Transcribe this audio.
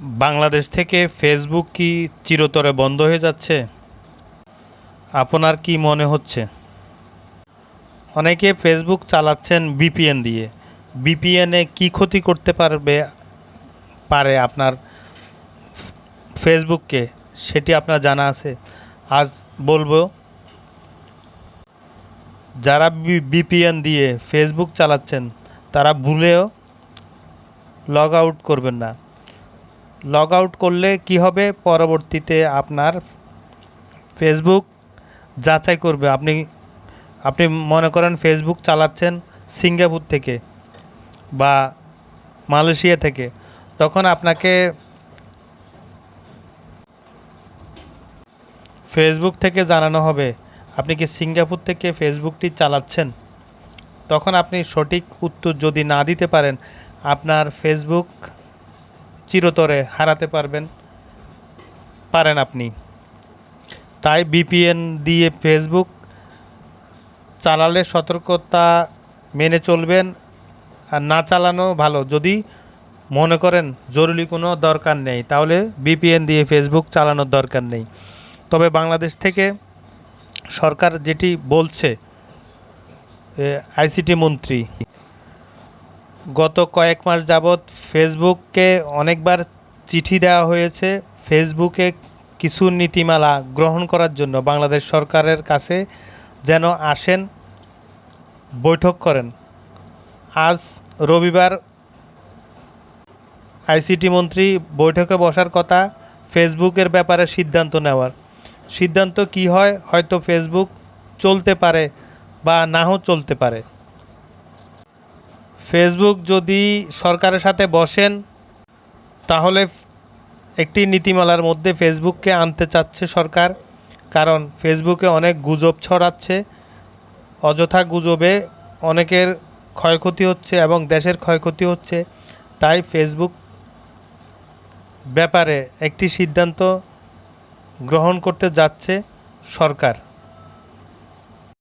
বাংলাদেশ থেকে ফেসবুক কি চিরতরে বন্ধ হয়ে যাচ্ছে? আপনার কি মনে হচ্ছে? অনেকে ফেসবুক চালাচ্ছেন বিপিএন দিয়ে। বিপিএনে কি ক্ষতি করতে পারবে, পারে আপনার ফেসবুককে সেটি আপনার জানা আছে। আজ বলব, যারা বিপিএন দিয়ে ফেসবুক চালাচ্ছেন, তারা ভুলেও লগ আউট করবেন না। লগ আউট করলে কি হবে? পরবর্তীতে আপনার ফেসবুক যাচাই করবে। আপনি আপনি মনে করেন ফেসবুক চালাচ্ছেন সিঙ্গাপুর থেকে বা মালয়েশিয়া থেকে। তখন আপনাকে ফেসবুক থেকে জানানো হবে, আপনি কি সিঙ্গাপুর থেকে ফেসবুকটি চালাচ্ছেন? তখন আপনি সঠিক উত্তর যদি না দিতে পারেন, আপনার ফেসবুক চিরতরে হারাতে পারবেন। পারেন আপনি। তাই বিপিএন দিয়ে ফেসবুক চালালে সতর্কতা মেনে চলবেন আর না চালানো ভালো। যদি মনে করেন জরুরি কোনো দরকার নেই, তাহলে বিপিএন দিয়ে ফেসবুক চালানোর দরকার নেই। তবে বাংলাদেশ থেকে সরকার যেটি বলছে আইসিটি মন্ত্রী গত কয়েক মাস যাবৎ ফেসবুককে অনেকবার চিঠি দেওয়া হয়েছে। ফেসবুকে কিছু নীতিমালা গ্রহণ করার জন্য বাংলাদেশ সরকারের কাছে যেন আসেন, বৈঠক করেন। আজ রবিবার আইসিটি মন্ত্রী বৈঠকে বসার কথা ফেসবুকের ব্যাপারে সিদ্ধান্ত নেওয়ার। সিদ্ধান্ত কি হয়? হয়তো ফেসবুক চলতে পারে বা নাও চলতে পারে। ফেসবুক যদি সরকারের সাথে বসেন, তাহলে একটি নীতিমালার মধ্যে ফেসবুককে আনতে চাচ্ছে সরকার। কারণ ফেসবুকে অনেক গুজব ছড়াচ্ছে, অযথা গুজবে অনেকের ক্ষয়ক্ষতি হচ্ছে এবং দেশের ক্ষয়ক্ষতি হচ্ছে। তাই ফেসবুক ব্যাপারে একটি সিদ্ধান্ত গ্রহণ করতে যাচ্ছে সরকার।